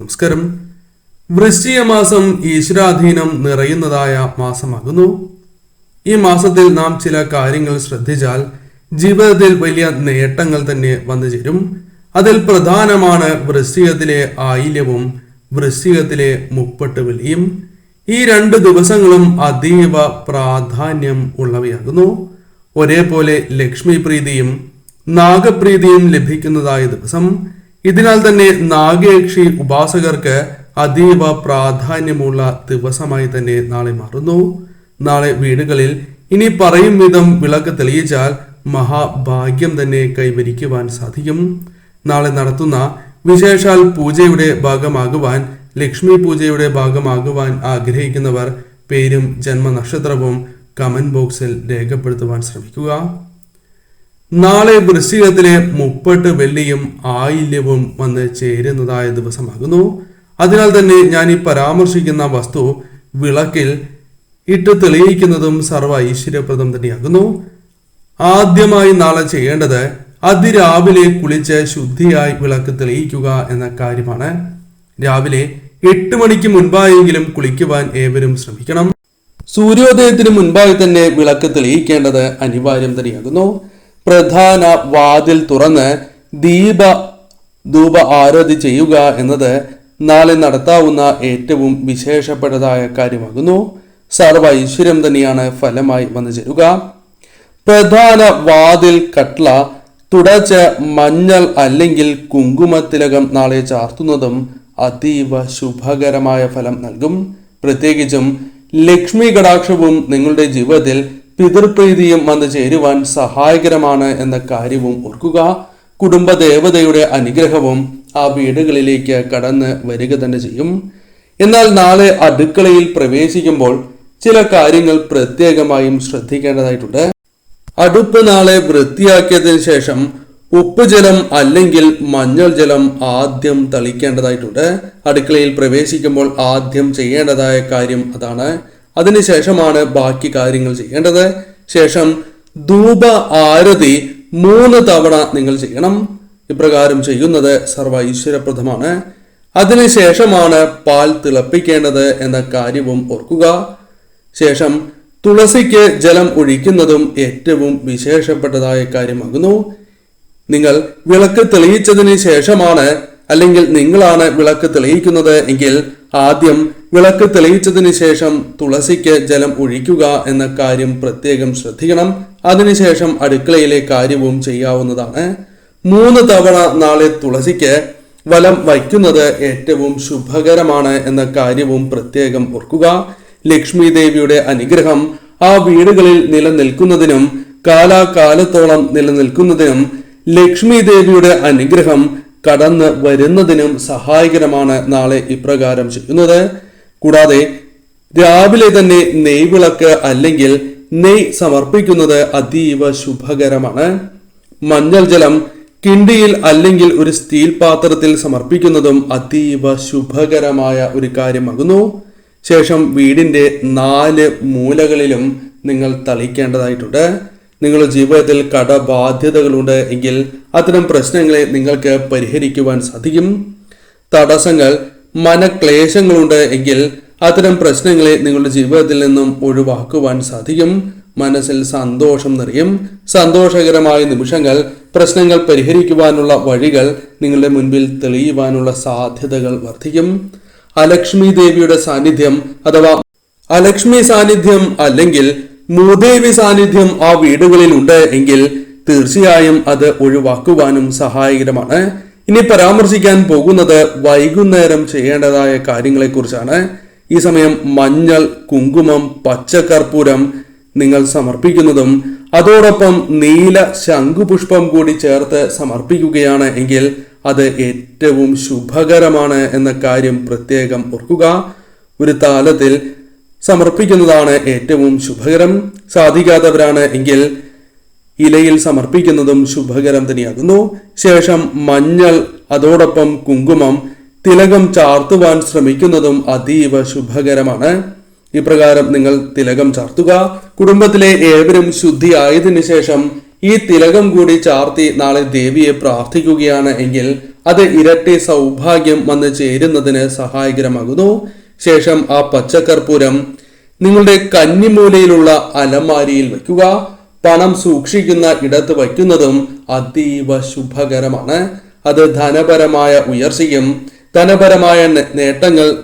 നമസ്കാരം. വൃശ്ചിക മാസം ഈശ്വരാധീനം നിറയുന്നതായ മാസമാകുന്നു. ഈ മാസത്തിൽ നാം ചില കാര്യങ്ങൾ ശ്രദ്ധിച്ചാൽ ജീവിതത്തിൽ വലിയ നേട്ടങ്ങൾ തന്നെ വന്നു ചേരും. അതിൽ പ്രധാനമാണ് വൃശ്ചികത്തിലെ ആയില്യവും വൃശ്ചികത്തിലെ മുപ്പട്ട് വലിയും ഈ രണ്ട് ദിവസങ്ങളും അതീവ പ്രാധാന്യം ഉള്ളവയാകുന്നു. ഒരേപോലെ ലക്ഷ്മി പ്രീതിയും നാഗപ്രീതിയും ലഭിക്കുന്നതായ ദിവസം ഇതിനാൽ തന്നെ നാഗയക്ഷി ഉപാസകർക്ക് അതീവ പ്രാധാന്യമുള്ള ദിവസമായി തന്നെ നാളെ മാറുന്നു. നാളെ വീടുകളിൽ ഇനി പറയും വിധം വിളക്ക് തെളിയിച്ചാൽ മഹാഭാഗ്യം തന്നെ കൈവരിക്കുവാൻ സാധിക്കും. നാളെ നടത്തുന്ന വിശേഷാൽ പൂജയുടെ ഭാഗമാകുവാൻ ലക്ഷ്മി പൂജയുടെ ഭാഗമാകുവാൻ ആഗ്രഹിക്കുന്നവർ പേരും ജന്മനക്ഷത്രവും കമന്റ് ബോക്സിൽ രേഖപ്പെടുത്തുവാൻ ശ്രമിക്കുക. നാളെ വൃശ്ചികത്തിലെ മുപ്പട്ട് വെള്ളിയും ആയില്യവും വന്ന് ചേരുന്നതായ ദിവസമാകുന്നു. അതിനാൽ തന്നെ ഞാൻ ഈ പരാമർശിക്കുന്ന വസ്തു വിളക്കിൽ ഇട്ട് തെളിയിക്കുന്നതും സർവ ഐശ്വര്യപ്രദം തന്നെയാകുന്നു. ആദ്യമായി നാളെ ചെയ്യേണ്ടത് അതിരാവിലെ കുളിച്ച് ശുദ്ധിയായി വിളക്ക് തെളിയിക്കുക എന്ന കാര്യമാണ്. രാവിലെ എട്ട് മണിക്ക് മുൻപായെങ്കിലും കുളിക്കുവാൻ ഏവരും ശ്രമിക്കണം. സൂര്യോദയത്തിന് മുൻപായി തന്നെ വിളക്ക് തെളിയിക്കേണ്ടത് അനിവാര്യം തന്നെയാകുന്നു. പ്രധാന വാതിൽ തുറന്ന് ദീപ ധൂപ ആരതി ചെയ്യുക എന്നത് നാളെ നടത്താവുന്ന ഏറ്റവും വിശേഷപ്പെട്ടതായ കാര്യമാകുന്നു. സർവ ഐശ്വര്യം തന്നെയാണ് ഫലമായി വന്നു ചേരുക. പ്രധാന വാതിൽ കട്ട്ല തുടച്ച് മഞ്ഞൾ അല്ലെങ്കിൽ കുങ്കുമത്തിലകം നാളെ ചാർത്തുന്നതും അതീവ ശുഭകരമായ ഫലം നൽകും. പ്രത്യേകിച്ചും ലക്ഷ്മി കടാക്ഷവും നിങ്ങളുടെ ജീവിതത്തിൽ പിതൃപ്രീതിയും വന്നു ചേരുവാൻ സഹായകരമാണ് എന്ന കാര്യവും ഓർക്കുക. കുടുംബ ദേവതയുടെ അനുഗ്രഹവും ആ വീടുകളിലേക്ക് കടന്ന് വരിക തന്നെ ചെയ്യും. എന്നാൽ നാളെ അടുക്കളയിൽ പ്രവേശിക്കുമ്പോൾ ചില കാര്യങ്ങൾ പ്രത്യേകമായും ശ്രദ്ധിക്കേണ്ടതായിട്ടുണ്ട്. അടുപ്പ് നാളെ വൃത്തിയാക്കിയതിനു ശേഷം ഉപ്പ് ജലം അല്ലെങ്കിൽ മഞ്ഞൾ ജലം ആദ്യം തളിക്കേണ്ടതായിട്ടുണ്ട്. അടുക്കളയിൽ പ്രവേശിക്കുമ്പോൾ ആദ്യം ചെയ്യേണ്ടതായ കാര്യം അതാണ്. അതിനുശേഷമാണ് ബാക്കി കാര്യങ്ങൾ ചെയ്യേണ്ടത്. ശേഷം ധൂപ ആരതി മൂന്ന് തവണ നിങ്ങൾ ചെയ്യണം. ഇപ്രകാരം ചെയ്യുന്നത് സർവ ഐശ്വര്യപ്രദമാണ് അതിനുശേഷമാണ് പാൽ തിളപ്പിക്കേണ്ടത് എന്ന കാര്യവും ഓർക്കുക. ശേഷം തുളസിക്ക് ജലം ഒഴിക്കുന്നതും ഏറ്റവും വിശേഷപ്പെട്ടതായ കാര്യമാകുന്നു. നിങ്ങൾ വിളക്ക് തെളിയിച്ചതിന് ശേഷമാണ് അല്ലെങ്കിൽ നിങ്ങളാണ് വിളക്ക് തെളിയിക്കുന്നത് എങ്കിൽ ആദ്യം വിളക്ക് തെളിയിച്ചതിന് ശേഷം തുളസിക്ക് ജലം ഒഴിക്കുക എന്ന കാര്യം പ്രത്യേകം ശ്രദ്ധിക്കണം. അതിനുശേഷം അടുക്കളയിലെ കാര്യവും ചെയ്യാവുന്നതാണ്. മൂന്ന് തവണ നാളെ തുളസിക്ക് വലം വയ്ക്കുന്നത് ഏറ്റവും ശുഭകരമാണ് എന്ന കാര്യവും പ്രത്യേകം ഓർക്കുക. ലക്ഷ്മി ദേവിയുടെ അനുഗ്രഹം ആ വീടുകളിൽ നിലനിൽക്കുന്നതിനും കാലാകാലത്തോളം നിലനിൽക്കുന്നതിനും ലക്ഷ്മി ദേവിയുടെ അനുഗ്രഹം കടന്ന് വരുന്നതിനും സഹായകരമാണ് നാളെ ഇപ്രകാരം ചെയ്യുന്നത് കൂടാതെ രാവിലെ തന്നെ നെയ്വിളക്ക് അല്ലെങ്കിൽ നെയ് സമർപ്പിക്കുന്നത് അതീവ ശുഭകരമാണ്. മഞ്ഞൾ ജലം കിണ്ടിയിൽ അല്ലെങ്കിൽ ഒരു സ്റ്റീൽ പാത്രത്തിൽ സമർപ്പിക്കുന്നതും അതീവ ശുഭകരമായ ഒരു കാര്യമാകുന്നു. ശേഷം വീടിന്റെ നാല് മൂലകളിലും നിങ്ങൾ തളിക്കേണ്ടതായിട്ടുണ്ട്. നിങ്ങളുടെ ജീവിതത്തിൽ കടബാധ്യതകളുണ്ട് എങ്കിൽ അത്തരം പ്രശ്നങ്ങളെ നിങ്ങൾക്ക് പരിഹരിക്കുവാൻ സാധിക്കും. തടസ്സങ്ങൾ മനക്ലേശങ്ങളുണ്ട് എങ്കിൽ അത്തരം പ്രശ്നങ്ങളെ നിങ്ങളുടെ ജീവിതത്തിൽ നിന്നും ഒഴിവാക്കുവാൻ സാധിക്കും. മനസ്സിൽ സന്തോഷം നിറയും. സന്തോഷകരമായ നിമിഷങ്ങൾ പ്രശ്നങ്ങൾ പരിഹരിക്കുവാനുള്ള വഴികൾ നിങ്ങളുടെ മുൻപിൽ തെളിയുവാനുള്ള സാധ്യതകൾ വർദ്ധിക്കും. അലക്ഷ്മി ദേവിയുടെ സാന്നിധ്യം അഥവാ അലക്ഷ്മി സാന്നിധ്യം അല്ലെങ്കിൽ മൂദേവി സാന്നിധ്യം ആ വീടുകളിൽ ഉണ്ട് എങ്കിൽ തീർച്ചയായും അത് ഒഴിവാക്കുവാനും സഹായകരമാണ്. ഇനി പരാമർശിക്കാൻ പോകുന്നത് വൈകുന്നേരം ചെയ്യേണ്ടതായ കാര്യങ്ങളെക്കുറിച്ചാണ്. ഈ സമയം മഞ്ഞൾ കുങ്കുമം പച്ചക്കർപ്പൂരം നിങ്ങൾ സമർപ്പിക്കുന്നതും അതോടൊപ്പം നീല ശംഖുപുഷ്പം കൂടി ചേർത്ത് സമർപ്പിക്കുകയാണ് എങ്കിൽ അത് ഏറ്റവും ശുഭകരമാണ് എന്ന കാര്യം പ്രത്യേകം ഓർക്കുക. ഒരു താലത്തിൽ സമർപ്പിക്കുന്നതാണ് ഏറ്റവും ശുഭകരം. സാധിക്കാത്തവരാണ് എങ്കിൽ ഇലയിൽ സമർപ്പിക്കുന്നതും ശുഭകരം തന്നെയാകുന്നു. ശേഷം മഞ്ഞൾ അതോടൊപ്പം കുങ്കുമം തിലകം ചാർത്തുവാൻ ശ്രമിക്കുന്നതും അതീവ ശുഭകരമാണ്. ഇപ്രകാരം നിങ്ങൾ തിലകം ചാർത്തുക. കുടുംബത്തിലെ ഏവരും ശുദ്ധിയായതിനു ശേഷം ഈ തിലകം കൂടി ചാർത്തി നാളെ ദേവിയെ പ്രാർത്ഥിക്കുകയാണ് എങ്കിൽ അത് ഇരട്ടി സൗഭാഗ്യം വന്ന് ചേരുന്നതിന് സഹായകരമാകുന്നു. ശേഷം ആ പച്ചക്കർപ്പൂരം നിങ്ങളുടെ കന്നിമൂലയിലുള്ള അലമാരിയിൽ വയ്ക്കുക. പണം സൂക്ഷിക്കുന്ന ഇടത്ത് വയ്ക്കുന്നതും അതീവ ശുഭകരമാണ്. അത് ധനപരമായ ഉയർച്ചയും ധനപരമായ നേട്ടങ്ങൾ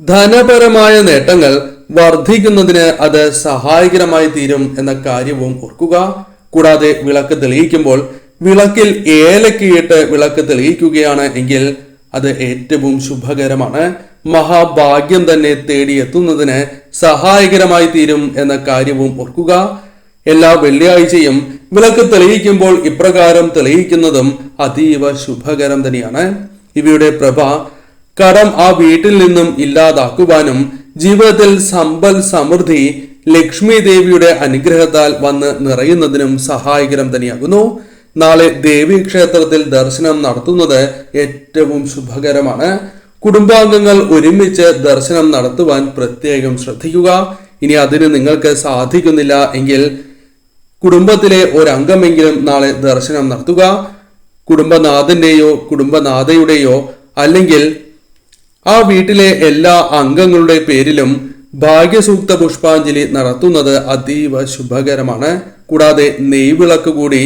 ധനപരമായ നേട്ടങ്ങൾ വർദ്ധിക്കുന്നതിന് അത് സഹായകരമായി തീരും എന്ന കാര്യവും ഓർക്കുക. കൂടാതെ വിളക്ക് തെളിയിക്കുമ്പോൾ വിളക്കിൽ ഏലക്കയിട്ട് വിളക്ക് തെളിയിക്കുകയാണ് എങ്കിൽ അത് ഏറ്റവും ശുഭകരമാണ്. മഹാഭാഗ്യം തന്നെ തേടിയെത്തുന്നതിന് സഹായകരമായി തീരും എന്ന കാര്യവും ഓർക്കുക. എല്ലാ വെള്ളിയാഴ്ചയും വിളക്ക് തെളിയിക്കുമ്പോൾ ഇപ്രകാരം തെളിയിക്കുന്നതും അതീവ ശുഭകരം തന്നെയാണ്. ഇവയുടെ പ്രഭ കടം ആ വീട്ടിൽ നിന്നും ഇല്ലാതാക്കുവാനും ജീവിതത്തിൽ സമ്പൽ സമൃദ്ധി ലക്ഷ്മി ദേവിയുടെ അനുഗ്രഹത്താൽ വന്ന് നിറയുന്നതിനും സഹായകരം തന്നെയാകുന്നു. നാളെ ദേവീ ക്ഷേത്രത്തിൽ ദർശനം നടത്തുന്നത് ഏറ്റവും ശുഭകരമാണ്. കുടുംബാംഗങ്ങൾ ഒരുമിച്ച് ദർശനം നടത്തുവാൻ പ്രത്യേകം ശ്രദ്ധിക്കുക. ഇനി അതിന് നിങ്ങൾക്ക് സാധിക്കുന്നില്ല എങ്കിൽ കുടുംബത്തിലെ ഒരംഗമെങ്കിലും നാളെ ദർശനം നടത്തുക. കുടുംബനാഥന്റെയോ കുടുംബനാഥയുടെയോ അല്ലെങ്കിൽ ആ വീട്ടിലെ എല്ലാ അംഗങ്ങളുടെ പേരിലും ഭാഗ്യസൂക്ത പുഷ്പാഞ്ജലി നടത്തുന്നത് അതീവ ശുഭകരമാണ്. കൂടാതെ നെയ്വിളക്ക് കൂടി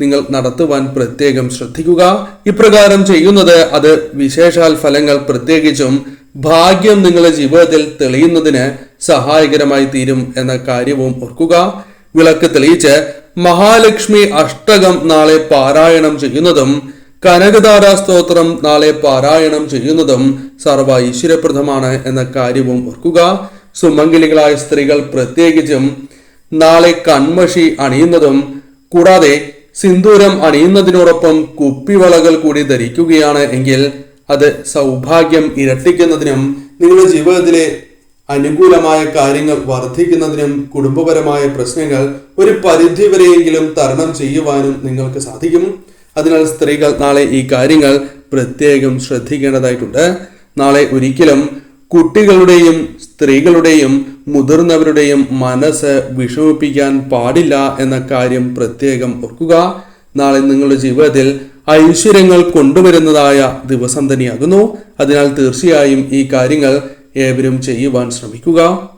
നിങ്ങൾ നടത്തുവാൻ പ്രത്യേകം ശ്രദ്ധിക്കുക. ഇപ്രകാരം ചെയ്യുന്നത് അത് വിശേഷാൽ ഫലങ്ങൾ പ്രത്യേകിച്ചും ഭാഗ്യം നിങ്ങളുടെ ജീവിതത്തിൽ തെളിയുന്നതിന് സഹായകരമായി തീരും എന്ന കാര്യവും ഓർക്കുക. വിളക്ക് തെളിയിച്ച് മഹാലക്ഷ്മി അഷ്ടകം നാളെ പാരായണം ചെയ്യുന്നതും കനകധാര സ്തോത്രം നാളെ പാരായണം ചെയ്യുന്നതും സർവ ഈശ്വരപ്രദമാണ് എന്ന കാര്യവും ഓർക്കുക. സുമംഗലികളായ സ്ത്രീകൾ പ്രത്യേകിച്ചും നാളെ കൺമഷി അണിയുന്നതും കൂടാതെ സിന്ദൂരം അണിയുന്നതിനോടൊപ്പം കുപ്പിവളകൾ കൂടി ധരിക്കുകയാണ് എങ്കിൽ അത് സൗഭാഗ്യം ഇരട്ടിക്കുന്നതിനും നിങ്ങളുടെ ജീവിതത്തിലെ അനുകൂലമായ കാര്യങ്ങൾ വർദ്ധിക്കുന്നതിനും കുടുംബപരമായ പ്രശ്നങ്ങൾ ഒരു പരിധിവരെയെങ്കിലും തരണം ചെയ്യുവാനും നിങ്ങൾക്ക് സാധിക്കും. അതിനാൽ സ്ത്രീകൾ നാളെ ഈ കാര്യങ്ങൾ പ്രത്യേകം ശ്രദ്ധിക്കേണ്ടതായിട്ടുണ്ട്. നാളെ ഒരിക്കലും കുട്ടികളുടെയും സ്ത്രീകളുടെയും മുതിർന്നവരുടെയും മനസ്സ് വിഷമിപ്പിക്കാൻ പാടില്ല എന്ന കാര്യം പ്രത്യേകം ഓർക്കുക. നാളെ നിങ്ങളുടെ ജീവിതത്തിൽ ഐശ്വര്യങ്ങൾ കൊണ്ടുവരുന്നതായ ദിവസം തന്നെയാകുന്നു. അതിനാൽ തീർച്ചയായും ഈ കാര്യങ്ങൾ ഏവരും ചെയ്യുവാൻ ശ്രമിക്കുക.